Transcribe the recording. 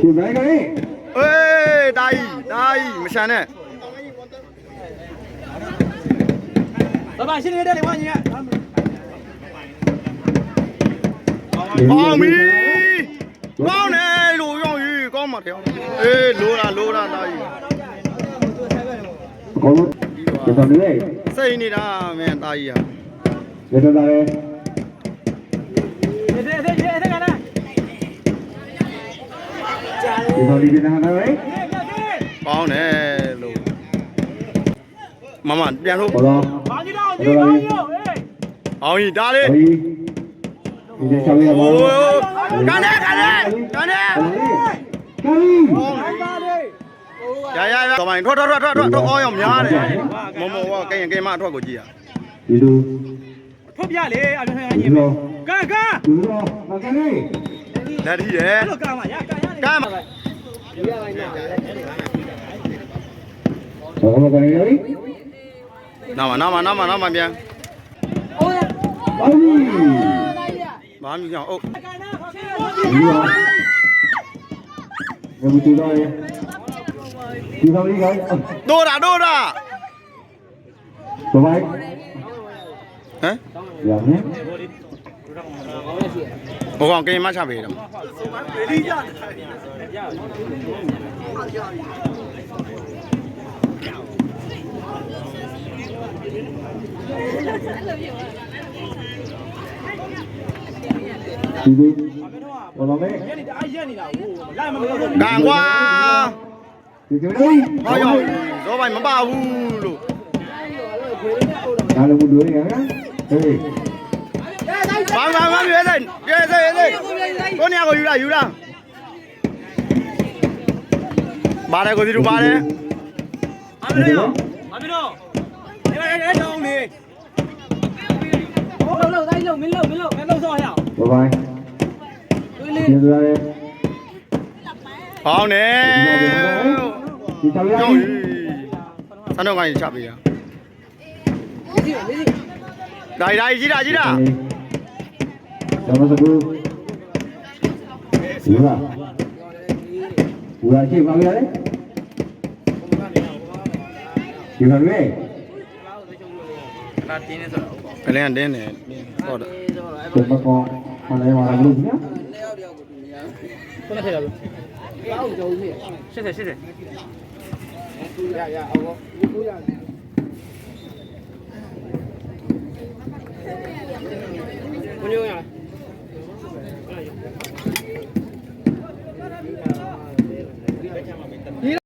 ဒီဘိုင်ကလေးเอ้ยตาอีตาอีမရှာနဲ့ဘာပါရှင်းနေတဲ့လေဝါညီကပေါင်းပြီပေါင်းတယ်လို့ရောင်းယူကောင်းပါတယ်အေးလိုတာလိုတာတာကြီးအကုန်လုံးဒီပါစိတ်နေတာမင်းတာကြီးဟာရတဲ့တာလေ ဒီလိုဒီနာနာရေပေါင်းတယ်လို့မမပြန်လို့ဘောလုံးဘာကြီးတော့ဒီဘာကြီးတော့အောင်ကြီးတားလေးဒီချောင်းရပါဘူးကန်နေကန်နေကန်နေရရရတော့မိုင်းထွက်ထွက်ထွက်ထွက်ထွက်တော့အောင်းရောများတယ်မမောကကရင်ကင်မအထွက်ကိုကြည့်ရဒီလိုထွက်ပြလေအပြန်ဆိုင်ကြီးကန်ကန်ဒီလိုမကန်နေလက်ထီးတယ်ကန်ပါရကန်ရတယ်ကန်ပါ ဒီတော်လေးကတိုးတာတိုးတာဘဘိုင်းဟမ် ရမယ် ဟိုကောင်ကင်မချပေးတော့ ဒီလိုဘောလုံးလေ 你这俺眼里了，我来嘛没有？ ကန်ကွာ ဒီလိုလေး ဟောရောက်ဇောပိုင်မပါဘူးလို့ ဒါလည်းမတွေ့ရနော်ဟေး ဘာဘာဘာပြေးလိုက်ပြေးစေးစေးကိုနေရာကိုယူလာယူလာပါတယ်ကိုပြူပါတယ်အမရောအမရောအဲ့အဲ့တောင်းနေဟိုလောက်လောက်တိုင်းလောက်မင်းလောက်မင်းလောက်မင်းလောက်စောဟဲ့ဘိုင်ဘိုင်ကျေးဇူးပါတယ်ပေါင်းနေဒီချောင်းရောက်ဆန်တော့ကိုင်းချပေးရလေးစီလေးစီဒါဒါကြီးတာကြီးတာ ကျွန်တော်တို့ဒီမှာဘူးရရှိပါမလားဒီမှာလေလာတင်းနေဆိုတော့ကလေးကတင်းနေဟုတ်တယ်ဒီမှာကောမလဲမှာလို့ညာခုနထည့်တာလို့အောက်ကြောင်းပြီ80 80ရရအောက်ကို900